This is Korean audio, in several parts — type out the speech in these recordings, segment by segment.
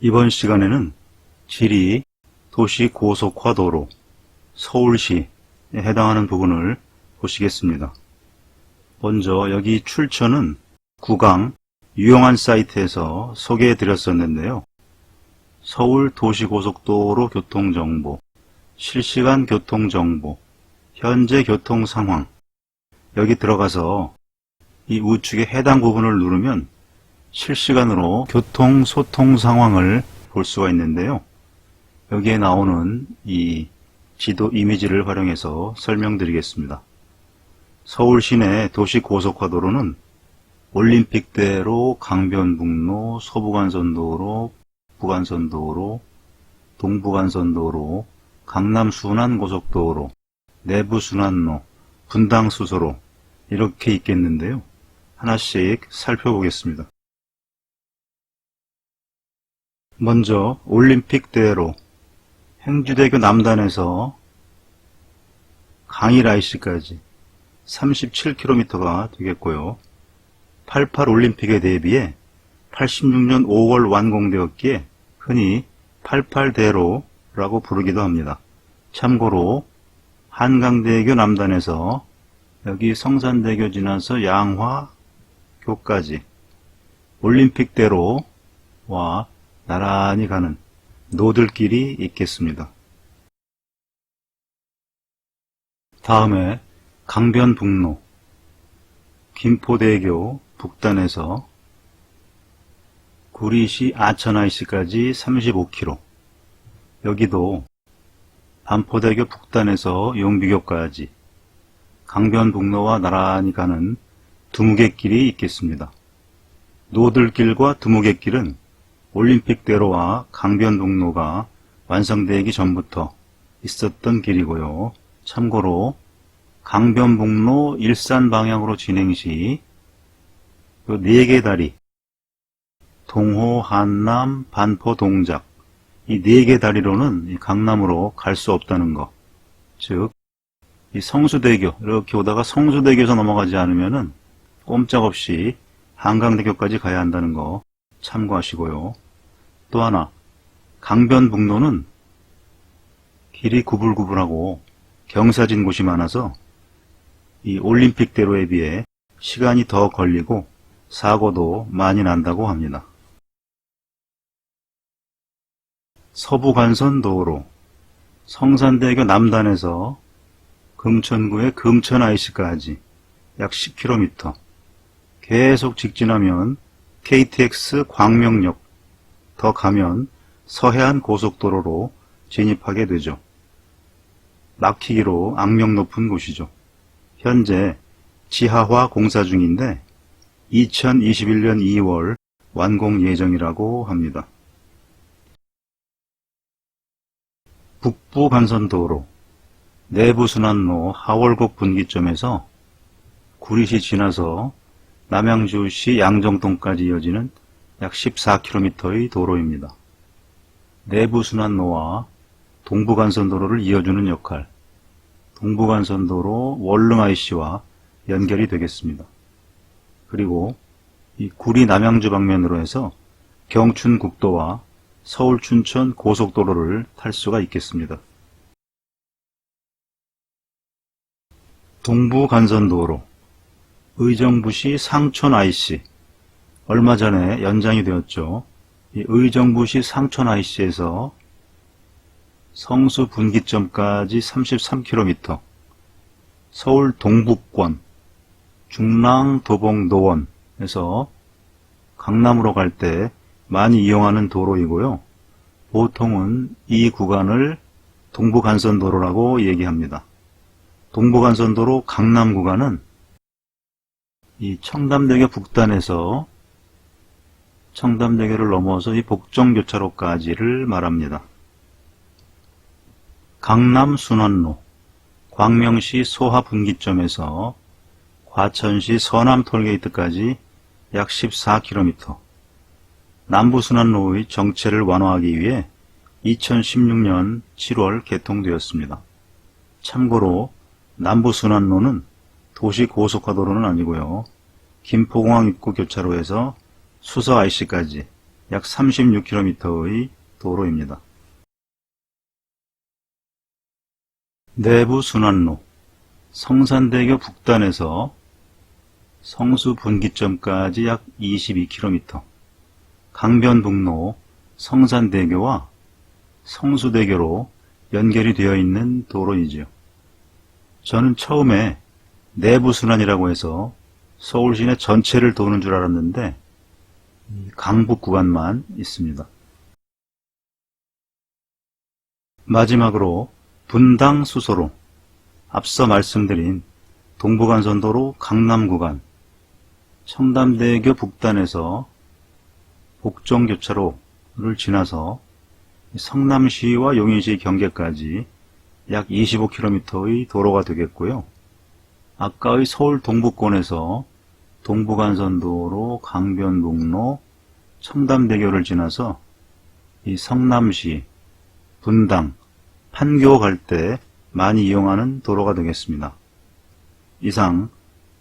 이번 시간에는 지리 도시 고속화도로 서울시에 해당하는 부분을 보시겠습니다. 먼저 여기 출처는 구강 유용한 사이트에서 소개해 드렸었는데요. 서울 도시고속도로 교통정보, 실시간 교통정보, 현재 교통 상황 여기 들어가서 이 우측에 해당 부분을 누르면 실시간으로 교통 소통 상황을 볼 수가 있는데요. 여기에 나오는 이 지도 이미지를 활용해서 설명드리겠습니다. 서울 시내 도시 고속화도로는 올림픽대로, 강변북로, 서부간선도로, 북간선도로, 동부간선도로, 강남순환고속도로, 내부순환로, 분당수소로 이렇게 있겠는데요. 하나씩 살펴보겠습니다. 먼저 올림픽 대로 행주대교 남단에서 강일 IC까지 37km가 되겠고요. 88 올림픽에 대비해 86년 5월 완공되었기에 흔히 88대로라고 부르기도 합니다. 참고로 한강대교 남단에서 여기 성산대교 지나서 양화교까지 올림픽대로와 나란히 가는 노들길이 있겠습니다. 다음에 강변북로 김포대교 북단에서 구리시 아천IC까지 35km 여기도 반포대교 북단에서 용비교까지 강변북로와 나란히 가는 두무갯길이 있겠습니다. 노들길과 두무갯길은 올림픽대로와 강변북로가 완성되기 전부터 있었던 길이고요. 참고로 강변북로 일산 방향으로 진행 시그네개 다리 동호, 한남, 반포, 동작 이네개 다리로는 이 강남으로 갈 수 없다는 거. 즉, 이 성수대교 이렇게 오다가 성수대교에서 넘어가지 않으면 은 꼼짝없이 한강대교까지 가야 한다는 거 참고하시고요. 또 하나, 강변북로는 길이 구불구불하고 경사진 곳이 많아서 이 올림픽대로에 비해 시간이 더 걸리고 사고도 많이 난다고 합니다. 서부간선 도로 성산대교 남단에서 금천구의 금천 IC까지 약 10km 계속 직진하면 KTX 광명역 더 가면 서해안 고속도로로 진입하게 되죠. 막히기로 악명 높은 곳이죠. 현재 지하화 공사 중인데 2021년 2월 완공 예정이라고 합니다. 북부 간선도로 내부순환로 하월곡 분기점에서 구리시 지나서 남양주시 양정동까지 이어지는 약 14km의 도로입니다. 내부순환로와 동부간선도로를 이어주는 역할, 동부간선도로 월릉IC와 연결이 되겠습니다. 그리고 이 구리 남양주 방면으로 해서 경춘국도와 서울 춘천 고속도로를 탈 수가 있겠습니다. 동부간선도로 의정부시 상촌 IC 얼마 전에 연장이 되었죠. 이 의정부시 상촌 IC에서 성수 분기점까지 33km 서울 동북권 중랑 도봉 노원에서 강남으로 갈 때 많이 이용하는 도로이고요. 보통은 이 구간을 동부간선도로라고 얘기합니다. 동부간선도로 강남 구간은 이 청담대교 북단에서 청담대교를 넘어서 이 복정교차로까지를 말합니다. 강남 순환로, 광명시 소하 분기점에서 과천시 서남 톨게이트까지 약 14km, 남부순환로의 정체를 완화하기 위해 2016년 7월 개통되었습니다. 참고로 남부순환로는 도시고속화도로는 아니고요. 김포공항 입구 교차로에서 수서 IC까지 약 36km의 도로입니다. 내부 순환로 성산대교 북단에서 성수 분기점까지 약 22km, 강변북로 성산대교와 성수대교로 연결이 되어 있는 도로이지요. 저는 처음에 내부 순환이라고 해서 서울 시내 전체를 도는 줄 알았는데 이 강북 구간만 있습니다. 마지막으로 분당 수소로 앞서 말씀드린 동부간선도로 강남 구간 청담대교 북단에서 복정교차로를 지나서 성남시와 용인시 경계까지 약 25km의 도로가 되겠고요. 아까의 서울 동부권에서 동부간선도로 강변북로 청담대교를 지나서 이 성남시, 분당, 판교 갈 때 많이 이용하는 도로가 되겠습니다. 이상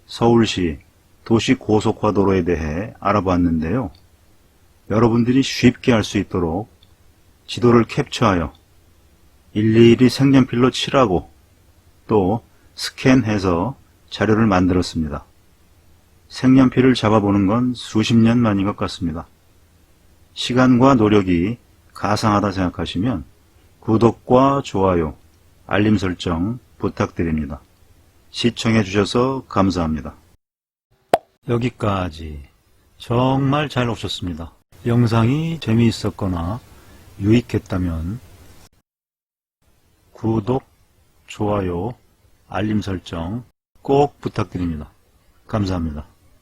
서울시 도시고속화도로에 대해 알아봤는데요. 여러분들이 쉽게 알수 있도록 지도를 캡처하여 일일이 색연필로 칠하고 또 스캔해서 자료를 만들었습니다. 색연필을 잡아보는 건 수십 년 만인 것 같습니다. 시간과 노력이 가상하다 생각하시면 구독과 좋아요, 알림 설정 부탁드립니다. 시청해 주셔서 감사합니다. 여기까지 정말 잘 오셨습니다. 영상이 재미있었거나 유익했다면 구독, 좋아요, 알림 설정 꼭 부탁드립니다. 감사합니다.